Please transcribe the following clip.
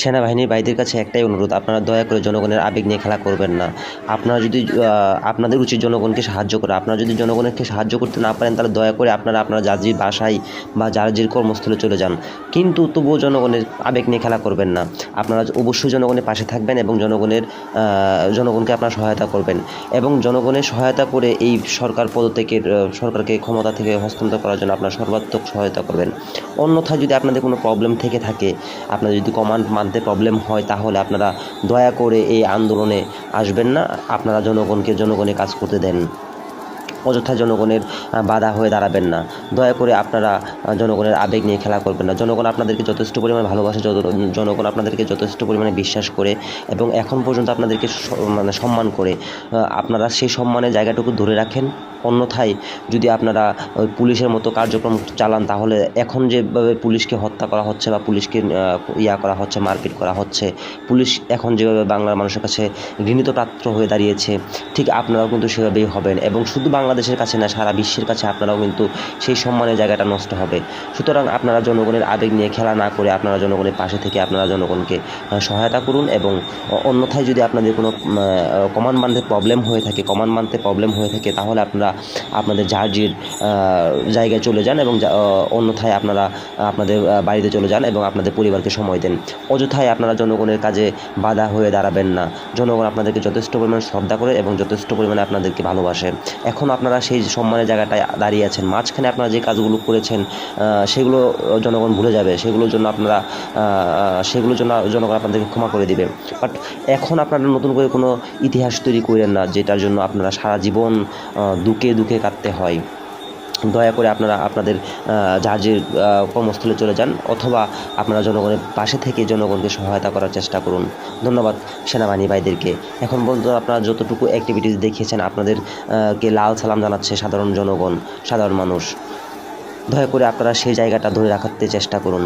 সেনাবাহিনীর ভাইদের কাছে একটাই অনুরোধ, আপনারা দয়া করে জনগণের আবেগ নিয়ে খেলা করবেন না। আপনারা যদি আপনাদের উচিত জনগণকে সাহায্য করা। আপনারা যদি জনগণকে সাহায্য করতে না পারেন, তাহলে দয়া করে আপনারা আপনারা যার বাসায় বা যে কর্মস্থলে চলে যান। কিন্তু তবুও জনগণের আবেগ নিয়ে খেলা করবেন না। আপনারা অবশ্যই জনগণের পাশে থাকবেন এবং জনগণের জনগণকে আপনারা সহায়তা করবেন। এবং জনগণের সহায়তা করে এই সরকার পদত্যাগের সরকারকে ক্ষমতা থেকে হস্তান্তর করার জন্য আপনারা সর্বাত্মক সহায়তা করবেন। অন্যথায় যদি আপনাদের কোনো প্রবলেম থেকে থাকে, আপনাদের যদি কমান্ড মানতে প্রবলেম হয়, তাহলে আপনারা দয়া করে এই আন্দোলনে আসবেন না। আপনারা জনগণকে জনগণের কাজ করতে দেন। অযথা জনগণের বাধা হয়ে দাঁড়াবেন না। দয়া করে আপনারা জনগণের আবেগ নিয়ে খেলা করবেন না। জনগণ আপনাদেরকে যথেষ্ট পরিমাণে ভালোবাসে জনগণ আপনাদেরকে যথেষ্ট পরিমাণে বিশ্বাস করে এবং এখন পর্যন্ত আপনাদেরকে মানে সম্মান করে। আপনারা সেই সম্মানের জায়গাটুকু ধরে রাখেন। অন্যথায় যদি আপনারা ওই পুলিশের মতো কার্যক্রম চালান, তাহলে এখন যেভাবে পুলিশকে হত্যা করা হচ্ছে বা পুলিশকে ইয়া করা হচ্ছে, মারপিট করা হচ্ছে, পুলিশ এখন যেভাবে বাংলার মানুষের কাছে ঘৃণিত পাত্র হয়ে দাঁড়িয়েছে, ঠিক আপনারাও কিন্তু সেভাবেই হবেন। এবং শুধু বাংলাদেশের কাছে না, সারা বিশ্বের কাছে আপনারাও কিন্তু সেই সম্মানের জায়গাটা নষ্ট হবে। সুতরাং আপনারা জনগণের আবেগ নিয়ে খেলা না করে আপনারা জনগণের পাশে থেকে আপনারা জনগণকে সহায়তা করুন এবং অন্যথায় যদি আপনাদের কোনো কমান্ড মানতে প্রবলেম হয়ে থাকে কমান্ড মানতে প্রবলেম হয়ে থাকে, তাহলে আপনারা আপনাদের জার্জির জায়গায় চলে যান এবং অন্যথায় আপনারা আপনাদের বাড়িতে চলে যান এবং আপনাদের পরিবারকে সময় দেন। অযথায় আপনারা জনগণের কাজে বাধা হয়ে দাঁড়াবেন না। জনগণ আপনাদেরকে যথেষ্ট পরিমাণে শ্রদ্ধা করে এবং যথেষ্ট পরিমাণে আপনাদেরকে ভালোবাসে। এখন আপনারা সেই সম্মানের জায়গাটায় দাঁড়িয়ে আছেন। মাঝখানে আপনারা যে কাজগুলো করেছেন সেগুলো জনগণ ভুলে যাবে। সেগুলোর জন্য আপনারা সেগুলোর জন্য জনগণ আপনাদেরকে ক্ষমা করে দিবে। বাট এখন আপনারা নতুন করে কোনো ইতিহাস তৈরি করেন না, যেটার জন্য আপনারা সারা জীবন দুঃখে দুঃখে কাটতে হয়। দয়া করে আপনারা আপনাদের জাহাজের কর্মস্থলে চলে যান অথবা আপনারা জনগণের পাশে থেকে জনগণকে সহায়তা করার চেষ্টা করুন। ধন্যবাদ সেনাবাহিনী ভাইদেরকে। এখন পর্যন্ত আপনারা যতটুকু অ্যাক্টিভিটিস দেখিয়েছেন আপনাদের কে লাল সালাম জানাচ্ছে সাধারণ জনগণ, সাধারণ মানুষ। দয়া করে আপনারা সেই জায়গাটা ধরে রাখতে চেষ্টা করুন।